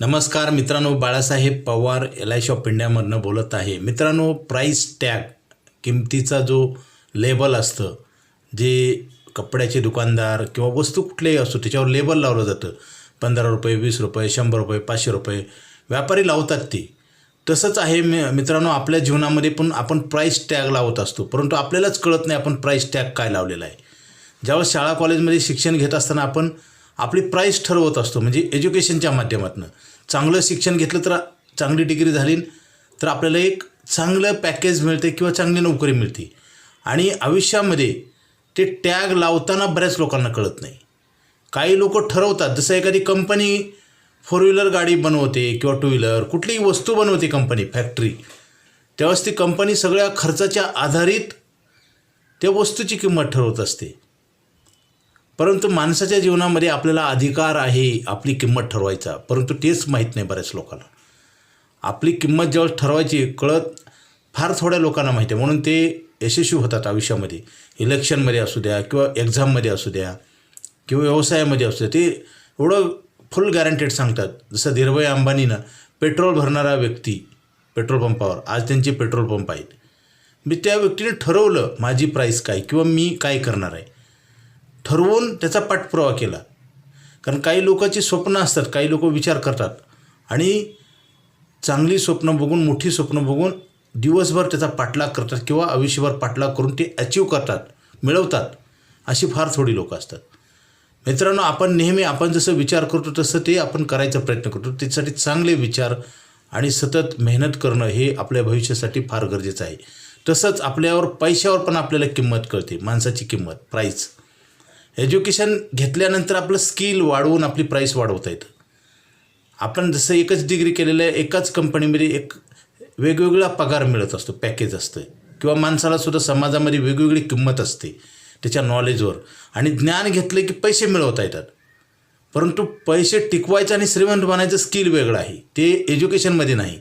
नमस्कार मित्रांनो Balasaheb Pawar L I shop इंडियामधनं बोलत आहे. मित्रांनो प्राईस टॅग किमतीचा जो लेबल असतं जे कपड्याचे दुकानदार किंवा वस्तू कुठलेही असतो त्याच्यावर लेबल लावलं जातं. पंधरा रुपये वीस रुपये शंभर रुपये पाचशे रुपये व्यापारी लावतात ते. तसंच आहे मी मित्रांनो आपल्या जीवनामध्ये पण आपण प्राईस टॅग लावत असतो. परंतु आपल्यालाच कळत नाही आपण प्राईस टॅग काय लावलेला आहे. ज्यावेळेस शाळा कॉलेजमध्ये शिक्षण घेत असताना आपण आपली प्राईस ठरवत असतो म्हणजे एज्युकेशनच्या माध्यमातून. चांगलं शिक्षण घेतलं तर चांगली डिग्री झाली तर आपल्याला एक चांगलं पॅकेज मिळते किंवा चांगली नोकरी मिळते. आणि आयुष्यामध्ये ते टॅग लावताना बऱ्याच लोकांना कळत नाही. काही लोक ठरवतात जसं एखादी कंपनी फोर व्हीलर गाडी बनवते किंवा टू व्हीलर कुठलीही वस्तू बनवते कंपनी फॅक्टरी त्यावेळेस ती कंपनी सगळ्या खर्चाच्या आधारित त्या वस्तूची किंमत ठरवत असते. परंतु माणसाच्या जीवनामध्ये आपल्याला अधिकार आहे आपली किंमत ठरवायचा. परंतु तेच माहीत नाही बऱ्याच लोकांना. आपली किंमत जेव्हा ठरवायची कळत फार थोड्या लोकांना माहिती आहे. म्हणून ते यशस्वी होतात आयुष्यामध्ये. इलेक्शनमध्ये असू द्या किंवा एक्झाममध्ये असू द्या किंवा व्यवसायामध्ये असू द्या. ते एवढं फुल गॅरंटेड सांगतात. जसं धीरभाई अंबानीनं पेट्रोल भरणारा व्यक्ती पेट्रोल पंपावर आज त्यांचे पेट्रोल पंप आहेत. मी त्या व्यक्तीने ठरवलं माझी प्राईस काय किंवा मी काय करणार आहे. ठरवून त्याचा पाठपुरावा केला. कारण काही लोकांची स्वप्न असतात काही लोक विचार करतात. आणि चांगली स्वप्न बघून मोठी स्वप्न बघून दिवसभर त्याचा पाठलाग करतात किंवा आयुष्यभर पाठलाग करून ते अचीव करतात मिळवतात अशी फार थोडी लोकं असतात. मित्रांनो आपण नेहमी आपण जसं विचार करतो तसं ते आपण करायचा प्रयत्न करतो. त्यासाठी चांगले विचार आणि सतत मेहनत करणं हे आपल्या भविष्यासाठी फार गरजेचं आहे. तसंच आपल्यावर पैशावर पण आपल्याला किंमत कळते माणसाची किंमत प्राईस एज्युकेशन घेतल्यानंतर आपलं स्किल वाढवून आपली प्राईस वाढवता येतं. आपण जसं एकच डिग्री केलेलं आहे एकाच कंपनीमध्ये एक वेगवेगळा पगार मिळत असतो पॅकेज असतं किंवा माणसाला सुद्धा समाजामध्ये वेगवेगळी किंमत असते त्याच्या नॉलेजवर आणि ज्ञान घेतलं की पैसे मिळवता येतात. परंतु पैसे टिकवायचं आणि श्रीमंत बनायचं स्किल वेगळं आहे. ते एज्युकेशनमध्ये नाही.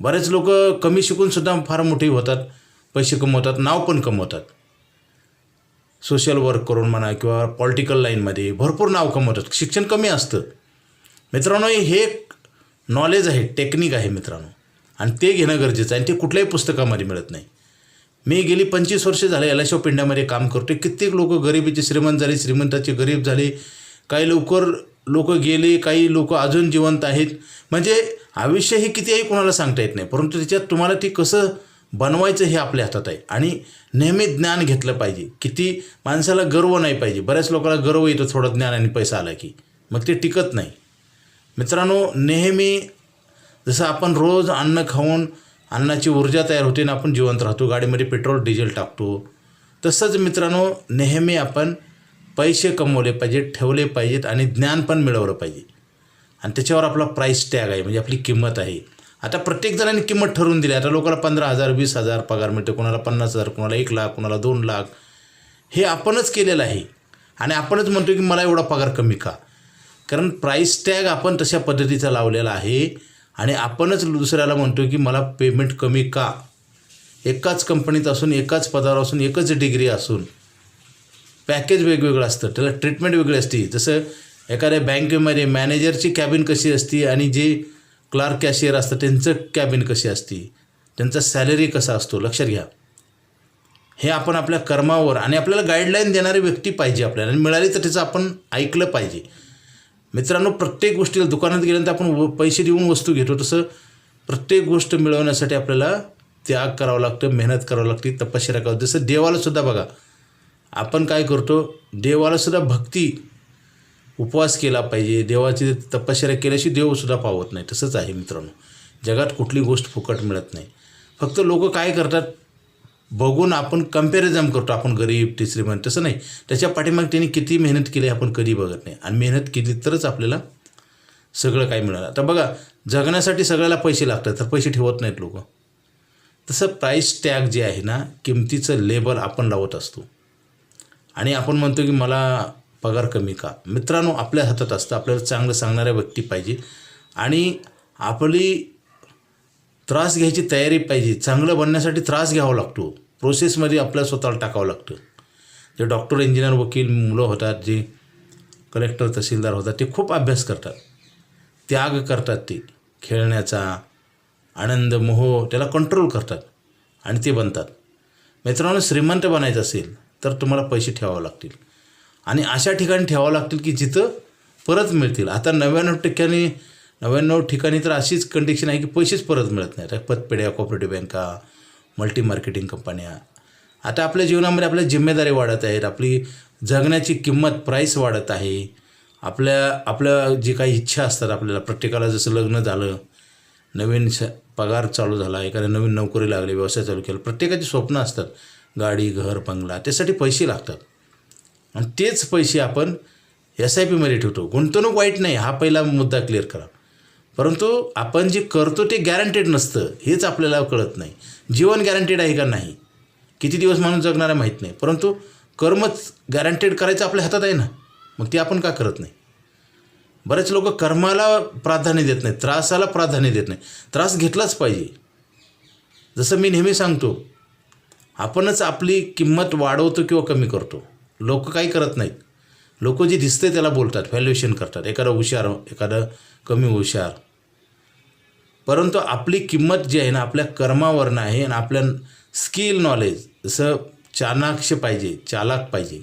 बरेच लोक कमी शिकूनसुद्धा फार मोठी होतात पैसे कमवतात नाव पण कमवतात. सोशल वर्क करून म्हणा किंवा पॉलिटिकल लाईनमध्ये भरपूर नाव कमवतात शिक्षण कमी असतं. मित्रांनो हे एक नॉलेज आहे टेक्निक आहे मित्रांनो. आणि ते घेणं गरजेचं आहे आणि ते कुठल्याही पुस्तकामध्ये मिळत नाही. मी गेली पंचवीस वर्षे झाले एल ऑफ पिंड्यामध्ये काम करतो कित्येक लोक गरिबीचे श्रीमंत झाले श्रीमंताचे गरीब झाले. काही लवकर लोक गेले काही लोक अजून जिवंत आहेत. म्हणजे आयुष्य हे किती आहे कोणाला सांगता येत नाही परंतु त्याच्यात तुम्हाला ते कसं बनवायचं हे आपल्या हातात आहे. आणि नेहमी ज्ञान घेतलं पाहिजे. किती माणसाला गर्व नाही पाहिजे. बऱ्याच लोकांना गर्व येतो थोडं ज्ञान आणि पैसा आला की. मग ते टिकत नाही. मित्रांनो नेहमी जसं आपण रोज अन्न खाऊन अन्नाची ऊर्जा तयार होते आणि आपण जिवंत राहतो गाडीमध्ये पेट्रोल डिझेल टाकतो तसंच मित्रांनो नेहमी आपण पैसे कमवले पाहिजेत ठेवले पाहिजेत आणि ज्ञान पण मिळवलं पाहिजे. आणि त्याच्यावर आपला प्राईस टॅग आहे. म्हणजे आपली किंमत आहे. आता प्रत्येक जणांनी किंमत ठरवून दिली. आता लोकांना पंधरा हजार वीस हजार पगार मिळतो कोणाला पन्नास हजार कोणाला एक लाख कोणाला दोन लाख. हे आपणच केलेलं आहे. आणि आपणच म्हणतो की मला एवढा पगार कमी का? कारण प्राईस टॅग आपण तशा पद्धतीचा लावलेला आहे. आणि आपणच दुसऱ्याला म्हणतो की मला पेमेंट कमी का? एकाच कंपनीत असून एकाच पदावर असून एकच डिग्री असून. पॅकेज वेगवेगळं असतं. त्याला ट्रीटमेंट वेगळी असते. जसं एखाद्या बँकेमध्ये मॅनेजरची कॅबिन कशी असते आणि जे क्लार्क कॅशियर असतं त्यांचं कॅबिन कशी असते? त्यांचा सॅलरी कसा असतो? लक्षात घ्या. हे आपण आपल्या कर्मावर आणि आपल्याला गाईडलाईन देणारी व्यक्ती पाहिजे आपल्याला. आणि मिळाली तर त्याचं आपण ऐकलं पाहिजे. मित्रांनो प्रत्येक गोष्टीला दुकानात गेल्यानंतर आपण व पैसे देऊन वस्तू घेतो. तसं प्रत्येक गोष्ट मिळवण्यासाठी आपल्याला त्याग करावं लागतं मेहनत करावं लागते तपश्चर्या करावं जसं देवालासुद्धा बघा. आपण काय करतो? देवालासुद्धा भक्ती उपवास केला पाहिजे देवाची तपश्चर्या केल्याशी देवसुद्धा पावत नाही. तसंच आहे मित्रांनो. जगात कुठली गोष्ट फुकट मिळत नाही. फक्त लोक काय करतात? बघून आपण कंपॅरिझन करतो. आपण गरीब ते तसं नाही. त्याच्या पाठीमागे त्यांनी किती मेहनत केली आपण कधी बघत नाही. आणि मेहनत केली तरच आपल्याला सगळं काय मिळालं. आता बघा जगण्यासाठी सगळ्याला पैसे लागतात तर पैसे ठेवत नाहीत लोक. तसं प्राईस टॅग जे आहे ना किमतीचं लेबल आपण लावत असतो. आणि आपण म्हणतो की मला पगार कमी का? मित्रांनो आपल्या हातात असतं. आपल्याला चांगलं सांगणाऱ्या व्यक्ती पाहिजे. आणि आपली त्रास घ्यायची तयारी पाहिजे. चांगलं बनण्यासाठी त्रास घ्यावा लागतो. प्रोसेसमध्ये आपल्याला स्वतःला टाकावं लागतं. जे डॉक्टर इंजिनियर वकील मुलं होतात जे कलेक्टर तहसीलदार होतात ते खूप अभ्यास करतात. त्याग करतात ते. खेळण्याचा आनंद मोह त्याला कंट्रोल करतात. आणि ते बनतात. मित्रांनो श्रीमंत बनायचं असेल तर तुम्हाला पैसे ठेवावे लागतील. आणि अशा ठिकाणी ठेवावं लागतील की जिथं परत मिळतील. आता नव्याण्णव टक्क्यांनी नव्याण्णव ठिकाणी तर अशीच कंडिशन आहे की पैसेच परत मिळत नाहीत. पतपेढ्या कॉपरेटिव्ह बँका मल्टी मार्केटिंग कंपन्या आता आपल्या जीवनामध्ये आपल्या जिम्मेदारी वाढत आहेत. आपली जगण्याची किंमत प्राईस वाढत आहे. आपल्या आपल्या जी काही इच्छा असतात आपल्याला प्रत्येकाला जसं लग्न झालं नवीन स पगार चालू झाला एखाद्या नवीन नोकरी लागली व्यवसाय चालू केला प्रत्येकाची स्वप्न असतात. गाडी घर बंगला त्यासाठी पैसे लागतात. आणि तेच पैसे आपण एस आय पीमध्ये ठेवतो. गुंतवणूक वाईट नाही हा पहिला मुद्दा क्लिअर करा. परंतु आपण जे करतो ते गॅरंटेड नसतं हेच आपल्याला कळत नाही. जीवन गॅरंटेड आहे का नाही? किती दिवस माणूस जगणार आहे माहीत नाही. परंतु कर्मच गॅरंटेड करायचं आपल्या हातात आहे ना? मग ते आपण का करत नाही? बरेच लोक कर्माला प्राधान्य देत नाही त्रासाला प्राधान्य देत नाही त्रास घेतलाच पाहिजे. जसं मी नेहमी सांगतो आपणच आपली किंमत वाढवतो किंवा कमी करतो. लोक काही करत नाहीत. लोक जे दिसते त्याला बोलतात व्हॅल्युएशन करतात. एखादा हुशार एखादं कमी हुशार. परंतु आपली किंमत जी आहे ना आपल्या कर्मावरनं आहे आणि आपल्या स्किल नॉलेज जसं चाणाक्ष पाहिजे चालाक पाहिजे.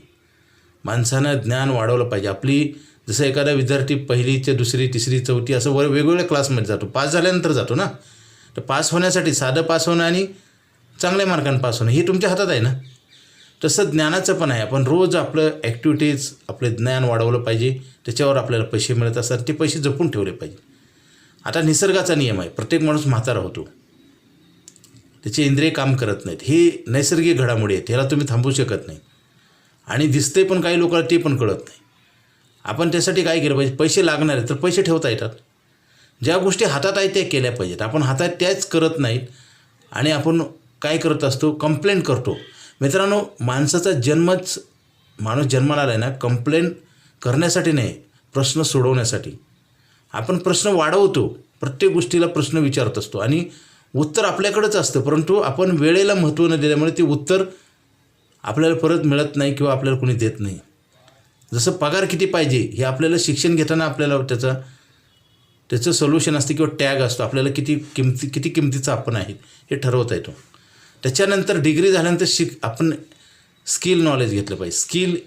माणसानं ज्ञान वाढवलं पाहिजे. आपली जसं एखादा विद्यार्थी पहिलीचे दुसरी तिसरी चौथी असं वर वेगवेगळ्या क्लासमध्ये जातो. पास झाल्यानंतर जातो ना. तर पास होण्यासाठी साधं पास होणं आणि चांगल्या मार्कांनी पास होणं हे तुमच्या हातात आहे ना. तसं ज्ञानाचं पण आहे. आपण रोज आपलं ॲक्टिव्हिटीज आपलं ज्ञान वाढवलं पाहिजे. त्याच्यावर आपल्याला पैसे मिळत असतात ते पैसे जपून ठेवले पाहिजे. आता निसर्गाचा नियम आहे. प्रत्येक माणूस म्हातारा होतो. त्याचे इंद्रिय काम करत नाहीत. ही नैसर्गिक घडामोडी आहेत. ह्याला तुम्ही थांबवू शकत नाही. आणि दिसते पण काही लोकांना ते पण कळत नाही. आपण त्यासाठी काय केलं पाहिजे? पैसे लागणार आहेत तर पैसे ठेवता येतात. ज्या गोष्टी हातात आहेत त्या केल्या पाहिजेत. आपण हातात त्याच करत नाहीत आणि आपण काय करत असतो? कंप्लेंट करतो. मित्रांनो माणसाचा जन्मच माणूस जन्माला आला आहे ना कंप्लेंट करण्यासाठी नाही प्रश्न सोडवण्यासाठी. आपण प्रश्न वाढवतो प्रत्येक गोष्टीला प्रश्न विचारत असतो आणि उत्तर आपल्याकडेच असतं परंतु आपण वेळेला महत्त्व न दिल्यामुळे ते उत्तर आपल्याला परत मिळत नाही किंवा आपल्याला कोणी देत नाही. जसं पगार किती पाहिजे हे आपल्याला शिक्षण घेताना आपल्याला त्याचा त्याचं सोल्युशन असते किंवा टॅग असतो आपल्याला किती किमती किती किमतीचं आपण आहे हे ठरवता येतो. त्याच्यानंतर डिग्री झाल्यानंतर शिक आपण स्किल नॉलेज घेतलं पाहिजे. स्किल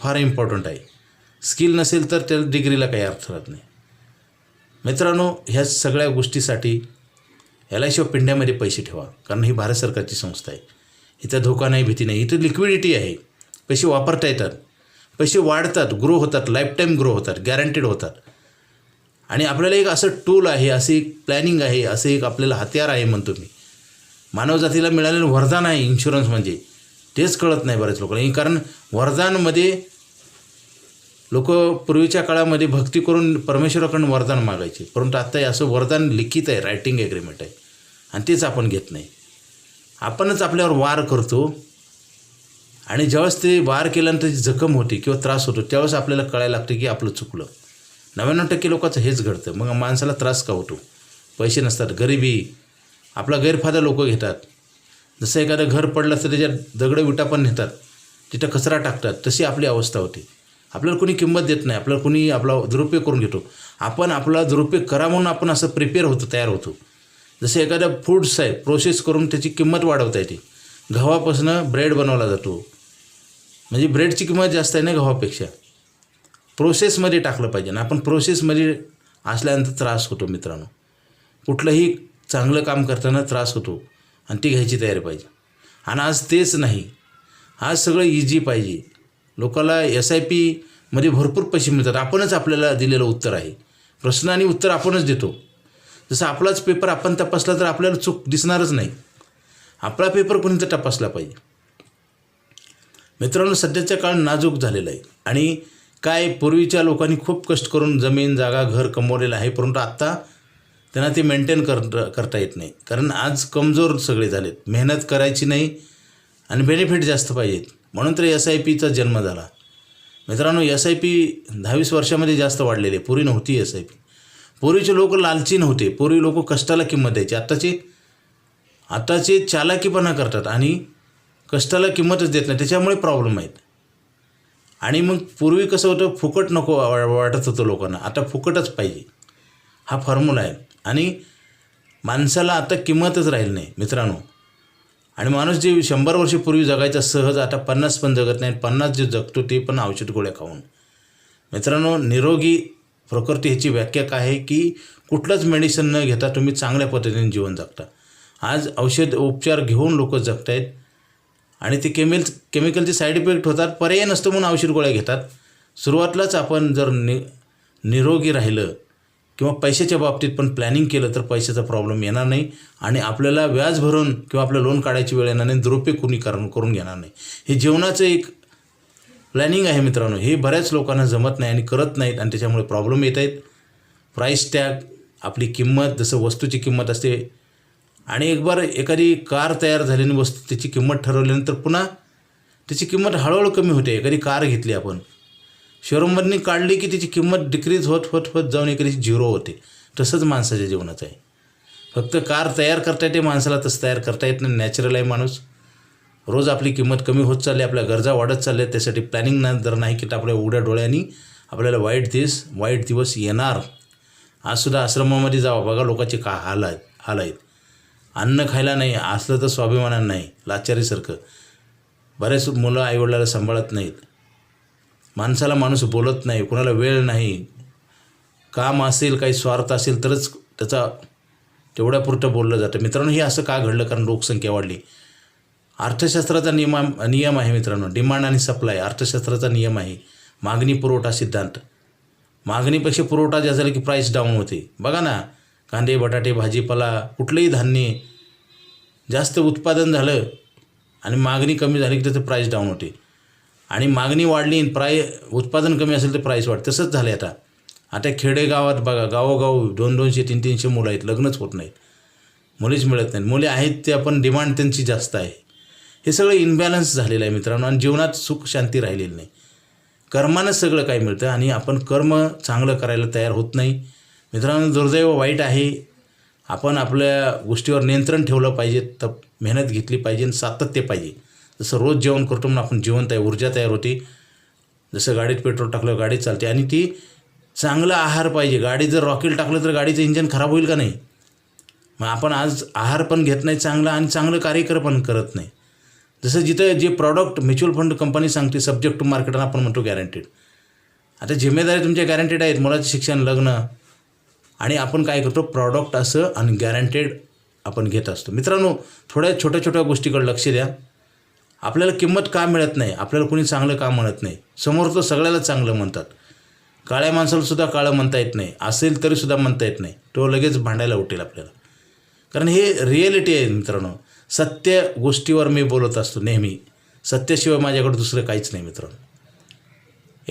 फार इम्पॉर्टंट आहे. स्किल नसेल तर त्या डिग्रीला काही अर्थ राहत नाही. मित्रांनो ह्या सगळ्या गोष्टीसाठी एल आय सी ऑफ इंडियामध्ये पैसे ठेवा. कारण ही भारत सरकारची संस्था आहे. इथं धोका नाही भीती नाही. इथं लिक्विडिटी आहे. पैसे वापरता येतात. पैसे वाढतात. ग्रो होतात. लाईफटाईम ग्रो होतात. गॅरंटेड होतात. आणि आपल्याला एक असं टूल आहे असं एक प्लॅनिंग आहे असं एक आपल्याला हत्यार आहे म्हणतो मी. मानवजातीला मिळालेलं वरदान आहे इन्शुरन्स म्हणजे. तेच कळत नाही बऱ्याच लोकांना. कारण वरदानमध्ये लोक पूर्वीच्या काळामध्ये भक्ती करून परमेश्वराकडून वरदान मागायचे. परंतु आत्ता असं वरदान लिखित आहे रायटिंग ॲग्रीमेंट आहे. आणि तेच आपण घेत नाही. आपणच आपल्यावर वार करतो. आणि ज्यावेळेस ते वार केल्यानंतर जी जखम होते किंवा त्रास होतो त्यावेळेस आपल्याला कळायला लागतं की आपलं चुकलं. नव्याण्णव टक्के लोकांचं हेच घडतं. मग माणसाला त्रास का होतो? पैसे नसतात. गरिबी आपला गैरफायदा लोक घेतात. जसं एखादं घर पडलं असतं त्याच्यात दगडं विटा पण नेतात. तिथं कचरा टाकतात तशी आपली अवस्था होती. आपल्याला कोणी किंमत देत नाही आपल्याला कोणी आपला दुरुपयोग करून घेतो. आपण आपला दुरुपयोग करा म्हणून आपण असं प्रिपेअर होतो तयार होतो. जसं एखाद्या फूड्स आहे प्रोसेस करून त्याची किंमत वाढवता येते. गव्हापासून ब्रेड बनवला जातो. म्हणजे ब्रेडची किंमत जास्त आहे ना गव्हापेक्षा. प्रोसेसमध्ये टाकलं पाहिजे. ना आपण प्रोसेसमध्ये असल्यानंतर त्रास होतो मित्रांनो. कुठलंही चांगलं काम करताना त्रास होतो आणि ती घ्यायची तयारी पाहिजे. आणि आज तेच नाही. आज सगळं इझी पाहिजे. लोकाला एस आय पीमध्ये भरपूर पैसे मिळतात. आपणच आपल्याला दिलेलं उत्तर आहे. प्रश्न आणि उत्तर आपणच देतो. जसं आपलाच पेपर आपण तपासला तर आपल्याला चूक दिसणारच नाही. आपला पेपर कोणी तर तपासला पाहिजे. मित्रांनो सध्याचा काळ नाजूक झालेला आहे. आणि काय पूर्वीच्या लोकांनी खूप कष्ट करून जमीन जागा घर कमवलेलं आहे. परंतु आत्ता त्यांना ते मेंटेन कर करता येत नाही. कारण आज कमजोर सगळे झालेत. मेहनत करायची नाही आणि बेनिफिट जास्त पाहिजेत. म्हणून तर एस आय पीचा जन्म झाला. मित्रांनो एस आय पी दहावीस वर्षामध्ये जास्त वाढलेली. आहे पूर्वी नव्हती एस आय पी पूर्वीचे लोक लालची नव्हते पूर्वी लोक कष्टाला किंमत द्यायची. आत्ताचे आत्ताचे चालाकीपणा करतात आणि कष्टाला किंमतच देत नाही. त्याच्यामुळे प्रॉब्लेम आहेत. आणि मग पूर्वी कसं होतं? फुकट नको वा- वाटत होतं लोकांना. आता फुकटच पाहिजे. हा फॉर्म्युला आहे. आणि माणसाला आता किंमतच राहील नाही मित्रांनो. आणि माणूस जे शंभर वर्षपूर्वी जगायचा सहज आता पन्नास पण जगत नाही पन्नास जे जगतो ते पण औषध गोळ्या खाऊन. मित्रांनो निरोगी प्रकृती ह्याची व्याख्या काय आहे की कुठलंच मेडिसिन न घेता तुम्ही चांगल्या पद्धतीने जीवन जगता. आज औषध उपचार घेऊन लोक जगत आहेत आणि ते केमिल केमिकलचे साईड इफेक्ट होतात पर्याय नसतो म्हणून औषध गोळ्या घेतात. सुरुवातीलाच आपण जर नि निरोगी राहिलं किंवा पैशाच्या बाबतीत पण प्लॅनिंग केलं तर पैशाचा प्रॉब्लेम येणार नाही आणि आपल्याला व्याज भरून किंवा आपलं लोन काढायची वेळ येणार नाही दुरुपयोग कुणी करून करून घेणार नाही. हे जीवनाचं एक प्लॅनिंग आहे मित्रांनो. हे बऱ्याच लोकांना जमत नाही आणि करत नाहीत आणि त्याच्यामुळे प्रॉब्लेम येत आहेत. प्राईस टॅग आपली किंमत जसं वस्तूची किंमत असते. आणि एक बार एखादी कार तयार झालेली वस्तू त्याची किंमत ठरवल्यानंतर पुन्हा त्याची किंमत हळूहळू कमी होते. एखादी कार घेतली आपण शोरूममधनी काढली की त्याची किंमत डिक्रीज होत होत होत जाऊन एखादी झिरो होते. तसंच माणसाच्या जीवनाचं आहे. फक्त कार तयार करता येते माणसाला तसं तयार करता येत नाही. नॅचरल आहे माणूस. रोज आपली किंमत कमी होत चालली आपल्या गरजा वाढत चालल्या त्यासाठी प्लॅनिंग ना जर नाही की तर आपल्या उघड्या डोळ्यांनी आपल्याला वाईट दिवस वाईट दिवस येणार. आजसुद्धा आश्रमामध्ये जावा. बघा लोकांचे का हाल आहेत हाल आहेत. अन्न खायला नाही असलं तर स्वाभिमानानं नाही. लाचारीसारखं. बरेच मुलं आईवडिलाला सांभाळत नाहीत. माणसाला माणूस बोलत नाही कोणाला वेळ नाही. काम असेल काही स्वार्थ असेल तरच त्याचा तेवढ्यापुरतं बोललं जातं. मित्रांनो हे असं का घडलं? कारण लोकसंख्या वाढली. अर्थशास्त्राचा नियमा नियम आहे मित्रांनो. डिमांड आणि सप्लाय अर्थशास्त्राचा नियम आहे. मागणी पुरवठा सिद्धांत. मागणीपेक्षा पुरवठा जास्त झाला की प्राईस डाऊन होते. बघा ना कांदे बटाटे भाजीपाला कुठलंही धान्य जास्त उत्पादन झालं आणि मागणी कमी झाली की त्याचं प्राईस डाऊन होते. आणि मागणी वाढली प्राय उत्पादन कमी असेल तर प्राईस वाढ. तसंच झालं आहे आता. आता खेडेगावात बघा गावोगाव दोन दोनशे तीन तीनशे मुलं आहेत. लग्नच होत नाहीत. मुलीच मिळत नाहीत. मुले आहेत ते आपण डिमांड त्यांची जास्त आहे. हे सगळं इनबॅलन्स झालेलं आहे मित्रांनो आणि जीवनात सुख शांती राहिलेली नाही. कर्मानंच सगळं काही मिळतं आणि आपण कर्म चांगलं करायला तयार होत नाही. मित्रांनो दुर्दैव वाईट आहे. आपण आपल्या गोष्टीवर नियंत्रण ठेवलं पाहिजे. तप मेहनत घेतली पाहिजे आणि सातत्य पाहिजे. जसं रोज जेवण करतो म्हणून आपण जीवन तयार ऊर्जा तयार होते. जसं गाडीत पेट्रोल टाकलं गाडी चालते. आणि ती चांगला आहार पाहिजे. गाडी जर रॉकेल टाकलं तर गाडीचं इंजन खराब होईल का नाही? मग आपण आज आहार पण घेत नाही चांगला आणि चांगलं कार्यक्रम पण करत नाही. जसं जिथं जे प्रॉडक्ट म्युच्युअल फंड कंपनी सांगते सब्जेक्ट टू मार्केट आपण म्हणतो गॅरंटेड आता जिम्मेदारी तुमच्या गॅरंटेड आहेत. मुलाचं शिक्षण लग्न. आणि आपण काय करतो? प्रॉडक्ट असं आणि गॅरंटेड आपण घेत असतो. मित्रांनो थोड्या छोट्या छोट्या गोष्टीकडे लक्ष द्या. आपल्याला किंमत का मिळत नाही? आपल्याला कोणी चांगलं का म्हणत नाही? समोर तर सगळ्याला चांगलं म्हणतात. काळ्या माणसालासुद्धा काळं म्हणता येत नाही. असेल तरीसुद्धा म्हणता येत नाही. तो लगेच भांडायला उठेल आपल्याला. कारण हे रिॲलिटी आहे मित्रांनो. सत्य गोष्टीवर मी बोलत असतो नेहमी. सत्याशिवाय माझ्याकडे दुसरं काहीच नाही मित्रांनो.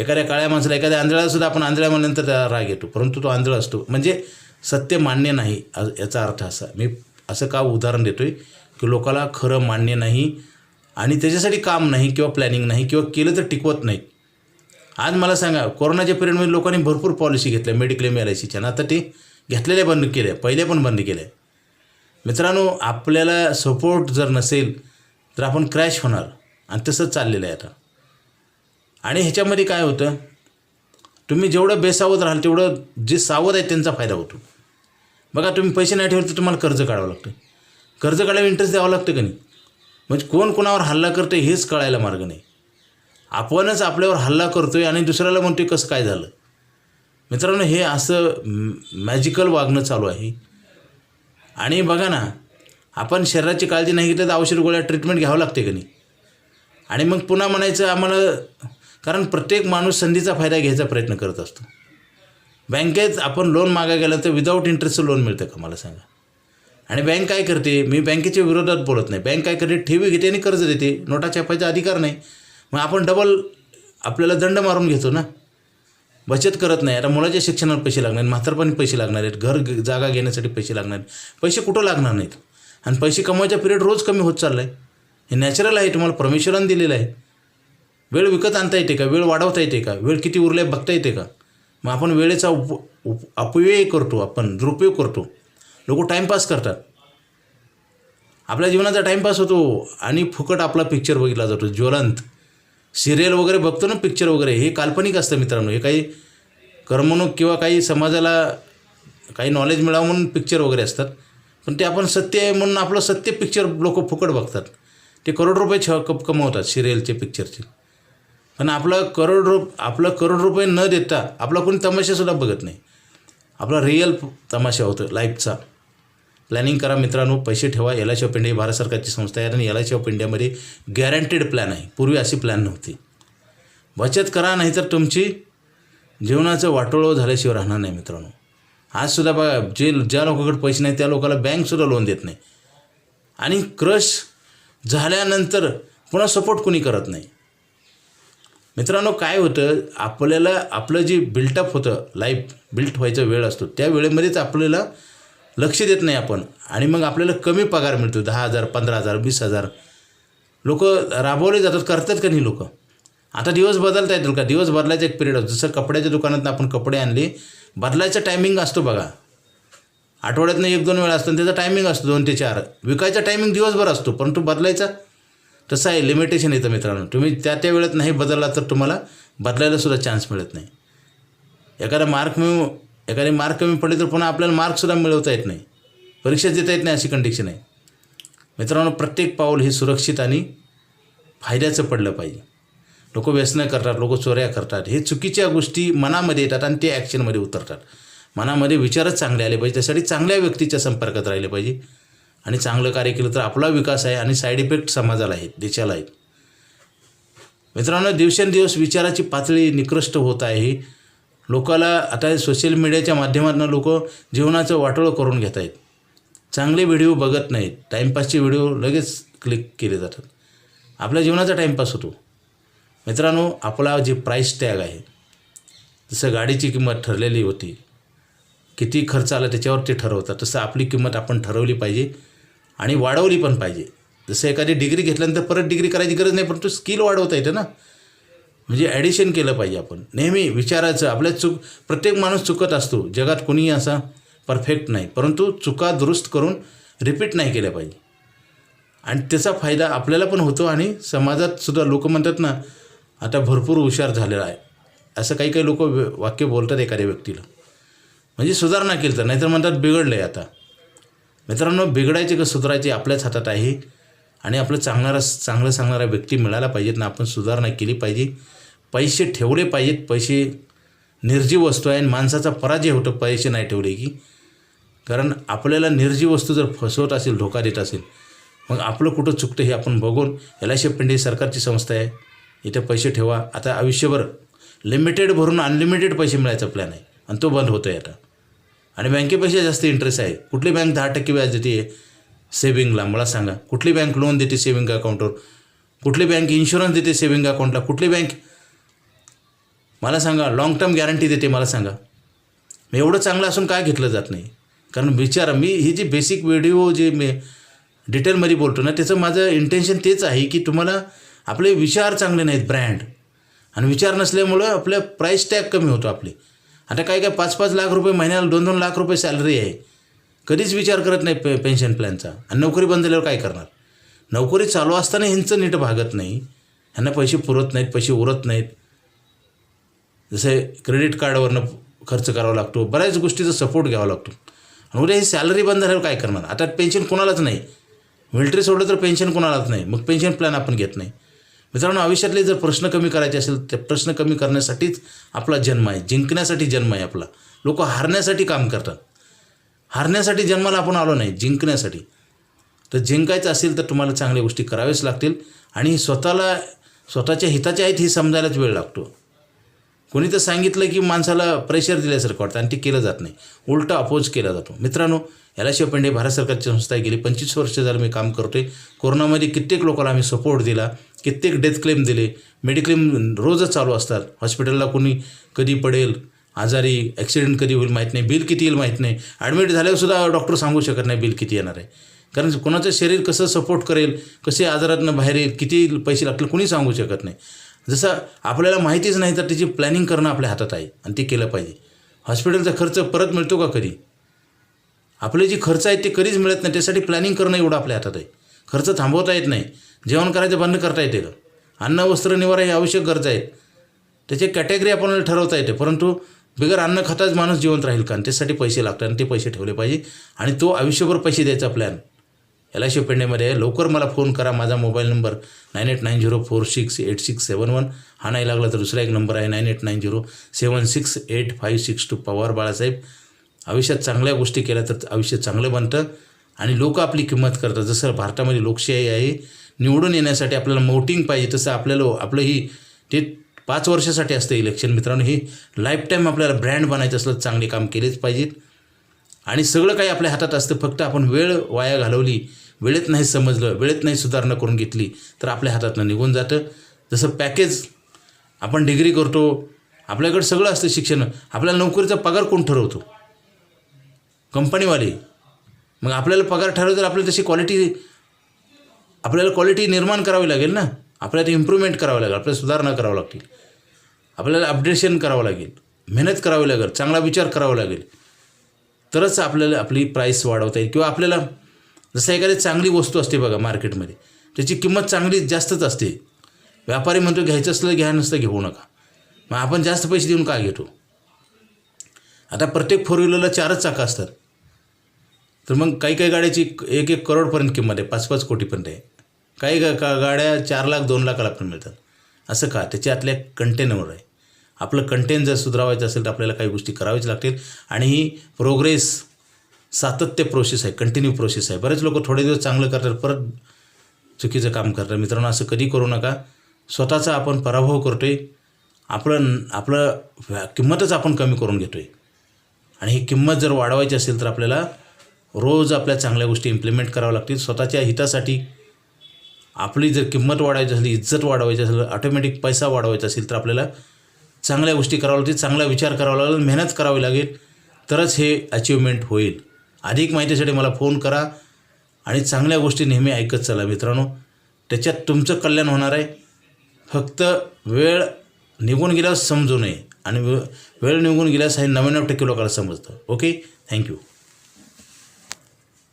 एखाद्या काळ्या माणसाला एखाद्या आंधळ्याला सुद्धा आपण आंधळ्या म्हणल्यानंतर त्याला राग येतो. परंतु तो आंधळा असतो. म्हणजे सत्य मान्य नाही याचा अर्थ असा. मी असं का उदाहरण देतो आहे की लोकाला खरं मान्य नाही आणि त्याच्यासाठी काम नाही किंवा प्लॅनिंग नाही किंवा केलं तर टिकवत नाही. आज मला सांगा कोरोनाच्या पिरियडमध्ये लोकांनी भरपूर पॉलिसी घेतल्या मेडिक्लेम एल आय सीच्या आता ते घेतलेल्या बंद केल्या पहिल्या पण बंद केल्या. मित्रांनो आपल्याला सपोर्ट जर नसेल तर आपण क्रॅश होणार. आणि तसंच चाललेलं आहे आता. आणि ह्याच्यामध्ये काय होतं तुम्ही जेवढं बेसावध राहाल तेवढं जे सावध आहे त्यांचा फायदा होतो. बघा तुम्ही पैसे नाही ठेवले तर तुम्हाला कर्ज काढावं लागतं. कर्ज काढायला इंटरेस्ट द्यावं लागतं का नाही? म्हणजे कोण कोणावर हल्ला करतो हेच कळायला मार्ग नाही. आपणच आपल्यावर हल्ला करतो आहे आणि दुसऱ्याला म्हणतोय कसं काय झालं? मित्रांनो हे असं मॅजिकल वागणं चालू आहे. आणि बघा ना आपण शरीराची काळजी नाही घेतली तर औषध गोळ्या ट्रीटमेंट घ्यावं लागते का नाही? आणि मग पुन्हा म्हणायचं आम्हाला कारण प्रत्येक माणूस संधीचा फायदा घ्यायचा प्रयत्न करत असतो. बँकेत आपण लोन मागा गेलं तर विदाऊट इंटरेस्टचं लोन मिळतं का? मला सांगा. आणि बँक काय करते? मी बँकेच्या विरोधात बोलत नाही. बँक काय करते? ठेवी घेते आणि कर्ज देते. नोटा छापायचा अधिकार नाही. मग आपण डबल आपल्याला दंड मारून घेतो ना? बचत करत नाही. आता मुलाच्या शिक्षणावर पैसे लागणार आहेत. म्हातारपणी पैसे लागणार आहेत. घर जागा घेण्यासाठी पैसे लागणार आहेत. पैसे कुठं लागणार नाहीत? आणि पैसे कमवायचा पिरियड रोज कमी होत चालला आहे हे नॅचरल आहे. तुम्हाला परमेश्वरानं दिलेलं आहे. वेळ विकत आणता येते का? वेळ वाढवता येते का? वेळ किती उरले बघता येते का? मग आपण वेळेचा उप उप अपव्यय करतो आपण दुरुपयोग करतो. लोक टाईमपास करतात. आपल्या जीवनाचा टाईमपास होतो आणि फुकट आपला पिक्चर बघितला जातो. ज्वलंत सिरियल वगैरे बघतो ना पिक्चर वगैरे हे काल्पनिक असतं मित्रांनो. हे काही करमणूक किंवा काही समाजाला काही नॉलेज मिळावं म्हणून पिक्चर वगैरे असतात. पण ते आपण सत्य आहे म्हणून आपलं सत्य पिक्चर लोक फुकट बघतात. ते करोड रुपये छ कप कमवतात सिरियलचे पिक्चरचे पण आपलं करोड रुप आपलं करोड रुपये न देता आपला कोणी तमाशासुद्धा बघत नाही. आपला रिअल तमाशा होतो लाईफचा प्लॅनिंग करा मित्रांनो पैसे ठेवा. L I C of India ही भारत सरकारची संस्था आहे आणि एल आय सी ऑफ इंडियामध्ये गॅरंटेड प्लॅन आहे. पूर्वी अशी प्लॅन नव्हती. बचत करा नाहीतर तुमची जीवनाचं वाटोळं झाल्याशिवाय राहणार नाही मित्रांनो. आजसुद्धा बघा जे ज्या लोकांकडे पैसे नाही त्या लोकांना बँकसुद्धा लोन देत नाही. आणि क्रश झाल्यानंतर पुन्हा सपोर्ट कोणी करत नाही? मित्रांनो काय होतं? आपल्याला आपलं जी बिल्टअप होतं लाईफ बिल्ट व्हायचा वेळ असतो त्या वेळेमध्येच आपल्याला लक्ष देत नाही आपण. आणि मग आपल्याला कमी पगार मिळतो दहा हजार पंधरा हजार वीस हजार. लोक राबवले जातात करतात का नाही लोक? आता दिवस बदलता येतील का? दिवस बदलायचा एक पिरियड असतो. जसं कपड्याच्या दुकानात आपण कपडे आणले बदलायचा टायमिंग असतो बघा. आठवड्यातनं एक दोन वेळा असतो आणि त्याचा टायमिंग असतो दोन ते चार. विकायचा टायमिंग दिवसभर असतो परंतु बदलायचा? तसं आहे लिमिटेशन येतं मित्रांनो. तुम्ही त्या त्या वेळेत नाही बदलला तर तुम्हाला बदलायला सुद्धा चान्स मिळत नाही. एखादा मार्क मिळू एखादी मार्क कमी पडले तर पुन्हा आपल्याला मार्कसुद्धा मिळवता येत नाही. परीक्षा देता येत नाही अशी कंडिशन आहे. मित्रांनो प्रत्येक पाऊल हे सुरक्षित आणि फायद्याचं पडलं पाहिजे. लोक व्यसनं करतात लोक चोऱ्या करतात. हे चुकीच्या गोष्टी मनामध्ये येतात आणि ते ॲक्शनमध्ये उतरतात. मनामध्ये विचारच चांगले आले पाहिजे. त्यासाठी चांगल्या व्यक्तीच्या संपर्कात राहिले पाहिजे. आणि चांगलं कार्य केलं तर आपला विकास आहे आणि साईड इफेक्ट समाजाला आहेत देशाला आहेत. मित्रांनो दिवसेंदिवस विचाराची पातळी निकृष्ट होत आहे. लोकाला आता सोशल मीडियाच्या माध्यमातून लोक जीवनाचं वाटोळं करून घेत आहेत. चांगले व्हिडिओ बघत नाहीत. टाईमपासचे व्हिडिओ लगेच क्लिक केले जातात. आपल्या जीवनाचा टाईमपास होतो. मित्रांनो आपला जे प्राईस टॅग आहे जसं गाडीची किंमत ठरलेली होती किती खर्च आला त्याच्यावर ते ठरवतात तसं आपली किंमत आपण ठरवली पाहिजे आणि वाढवली पण पाहिजे. जसं एखादी डिग्री घेतल्यानंतर परत डिग्री करायची गरज नाही परंतु स्किल वाढवता येतं ना. म्हणजे ॲडिशन केलं पाहिजे आपण. नेहमी विचारायचं आपल्या चूक प्रत्येक माणूस चुकत असतो. जगात कोणीही असा परफेक्ट नाही. परंतु चुका दुरुस्त करून रिपीट नाही केल्या पाहिजे. आणि त्याचा फायदा आपल्याला पण होतो आणि समाजात सुद्धा लोक म्हणतात ना आता भरपूर हुशार झालेला आहे. असं काही काही लोक वाक्य बोलतात एखाद्या व्यक्तीला. म्हणजे सुधारणा केली तर नाहीतर म्हणतात बिघडलं आहे आता. मित्रांनो बिघडायचे का सुधारायचे आपल्याच हातात आहे. आणि आपलं चांगणारा चांगलं सांगणारा व्यक्ती मिळाला पाहिजेत ना आपण सुधारणा केली पाहिजे. पैसे ठेवले पाहिजेत. पैसे निर्जीव वस्तू आहे आणि माणसाचा पराजय होतो पैसे नाही ठेवले की. कारण आपल्याला निर्जीव वस्तू जर फसवत असेल धोका देत असेल मग आपलं कुठं चुकतं हे आपण बघून एल आय सी पेंडे सरकारची संस्था आहे. इथे पैसे ठेवा. आता आयुष्यभर लिमिटेड भरून अनलिमिटेड पैसे मिळायचा प्लॅन आहे. आणि तो बंद होतो आहे आता. आणि बँकेपेक्षा जास्त इंटरेस्ट आहे. कुठली बँक दहा टक्के व्याज देते? सेविंगला मला सांगा कुठली बँक लोन देते सेविंग अकाउंटवर कुठली बँक इन्शुरन्स देते सेविंग अकाउंटला कुठली बँक मला सांगा लाँग टर्म गॅरंटी देते मला सांगा. मी एवढं चांगलं असून काय घेतलं जात नाही. कारण विचार मी ही जी बेसिक व्हिडिओ जे मी डिटेलमध्ये बोलतो ना त्याचं माझं इंटेन्शन तेच आहे की तुम्हाला आपले विचार चांगले नाहीत ब्रँड आणि विचार नसल्यामुळं आपल्या प्राईस टॅग कमी होतो आपले. आता काय काय पाच पाच लाख रुपये महिन्याला दोन दोन लाख रुपये सॅलरी आहे. कधीच विचार करत नाही पे पेन्शन प्लॅनचा आणि नोकरी बंद झाल्यावर काय करणार? नोकरी चालू असताना ह्यांचं नीट भागत नाही. ह्यांना पैसे पुरत नाहीत पैसे उरत नाहीत. जसे क्रेडिट कार्डवरनं खर्च करावा लागतो. बऱ्याच गोष्टीचा सपोर्ट घ्यावा लागतो. आणि उद्या ही सॅलरी बंद झाल्यावर काय करणार? आता पेन्शन कोणालाच नाही. मिलिटरी सोडलं तर पेन्शन कोणालाच नाही. मग पेन्शन प्लॅन आपण घेत नाही. मित्रांनो आयुष्यातले जर प्रश्न कमी करायचे असेल तर प्रश्न कमी करण्यासाठीच आपला जन्म आहे. जिंकण्यासाठी जन्म आहे आपला. लोक हारण्यासाठी काम करतात. हारण्यासाठी जन्माला आपण आलो नाही जिंकण्यासाठी. तर जिंकायचं असेल तर तुम्हाला चांगल्या गोष्टी कराव्याच लागतील आणि स्वतःला स्वतःच्या हिताच्या आहेत हे समजायलाच वेळ लागतो. कोणी तर सांगितलं की माणसाला प्रेशर दिल्यासारखं वाटतं आणि ते केलं जात नाही. उलटा अपोज केला जातो. मित्रांनो याला शिवपेंडे भारत सरकारची संस्था गेली पंचवीस वर्ष झालं मी काम करतोय. कोरोनामध्ये कित्येक लोकांना आम्ही सपोर्ट दिला कित्येक डेथ क्लेम दिले. मेडिक्लेम रोजच चालू असतात. हॉस्पिटलला कोणी कधी पडेल आजारी ॲक्सिडेंट कधी होईल माहीत नाही बिल किती येईल माहीत नाही. ॲडमिट झाल्यावरसुद्धा डॉक्टर सांगू शकत नाही बिल किती येणार आहे. कारण कोणाचं शरीर कसं सपोर्ट करेल कसे आजारातनं बाहेर येईल किती पैसे लागतील कोणी सांगू शकत नाही. जसं आपल्याला माहितीच नाही तर त्याची प्लॅनिंग करणं आपल्या हातात आहे आणि ते केलं पाहिजे. हॉस्पिटलचा खर्च परत मिळतो का कधी? आपले जे खर्च आहेत ते कधीच मिळत नाही त्यासाठी प्लॅनिंग करणं एवढं आपल्या हातात आहे. खर्च थांबवता येत नाही जेवण करायचं बंद करता येते का? अन्न वस्त्र निवारा हे आवश्यक गरजा आहेत. त्याची कॅटेगरी आपण ठरवता येते परंतु बिगर अन्न खाताच माणूस जिवंत राहील का? त्यासाठी पैसे लागतात आणि ते पैसे ठेवले पाहिजे. आणि तो आयुष्यभर पैसे द्यायचा प्लॅन एल आय सी पेंडेमध्ये आहे लवकर मला फोन करा. माझा mobile number nine eight nine zero four six eight six seven one हा नाही लागला तर दुसरा एक नंबर आहे nine eight nine zero seven six eight five six two Pawar Balasaheb आयुष्यात चांगल्या गोष्टी केल्या तर आयुष्य चांगलं बनतं. आणि लोक आपली किंमत करतात. जसं भारतामध्ये लोकशाही आहे निवडून येण्यासाठी आपल्याला मोटिंग पाहिजे तसं आपल्याला आपलं ही ते पाच वर्षासाठी असतं इलेक्शन मित्रांनो हे लाईफ टाईम आपल्याला ब्रँड बनायचं असलं चांगले काम केलेच पाहिजेत. आणि सगळं काही आपल्या हातात असतं. फक्त आपण वेळ वाया घालवली वेळेत नाही समजलं वेळेत नाही सुधारणा करून घेतली तर आपल्या हातातनं निघून जातं. जसं पॅकेज आपण डिग्री करतो आपल्याकडे सगळं असतं शिक्षण. आपल्याला नोकरीचा पगार कोण ठरवतो? कंपनीवाले मग आपल्याला पगार ठरवलं तर आपल्याला तशी क्वालिटी आपल्याला क्वालिटी निर्माण करावी लागेल ना? आपल्याला ते इम्प्रूव्हमेंट करावं लागेल आपल्याला सुधारणा करावं लागतील. आपल्याला अपडेशन करावं लागेल. मेहनत करावी लागेल चांगला विचार करावा लागेल. तरच आपल्याला आपली प्राईस वाढवता येईल. किंवा आपल्याला जसं एखादी चांगली वस्तू असते बघा मार्केटमध्ये त्याची किंमत चांगली जास्तच असते. व्यापारी म्हणतो घ्यायचं असलं घ्या नसतं घेऊ नका. मग आपण जास्त पैसे देऊन का घेतो? आता प्रत्येक फोर व्हीलरला चारच चाकं असतात. तर मग काही काही गाड्याची एक एक करोडपर्यंत किंमत आहे पाच पाच कोटीपर्यंत आहे. काही गा का गाड्या चार लाख दोन लाखाला पण मिळतात. असं का? त्याच्यातल्या कंटेनवर आहे. आपलं कंटेन जर सुधारावायचं असेल तर आपल्याला काही गोष्टी कराव्याच लागतील. आणि ही प्रोग्रेस सातत्य प्रोसेस आहे कंटिन्यू प्रोसेस आहे. बरेच लोक थोडे दिवस चांगलं करतात परत चुकीचं काम करतात. मित्रांनो असं कधी करू नका. स्वतःचा आपण पराभव करतो आहे आपलं आपलं किंमतच आपण कमी करून घेतो आहे आणि ही किंमत जर वाढवायची असेल तर आपल्याला रोज आपल्या चांगल्या गोष्टी इम्प्लिमेंट कराव्या लागतील. स्वतःच्या हितासाठी आपली जर किंमत वाढवायची असली इज्जत वाढवायची असेल ऑटोमॅटिक पैसा वाढवायचा असेल तर आपल्याला चांगल्या गोष्टी कराव्या लागतील चांगला विचार करावा लागेल मेहनत करावी लागेल तरच हे अचिव्हमेंट होईल. अधिक माहितीसाठी मला फोन करा आणि चांगल्या गोष्टी नेहमी ऐकत चला मित्रांनो. त्याच्यात तुमचं कल्याण होणार आहे. फक्त वेळ निघून गेल्यास समजू नये आणि वे- वेळ निघून गेल्यास हे नव्याण्णव टक्के लोकांना समजतं. Okay thank you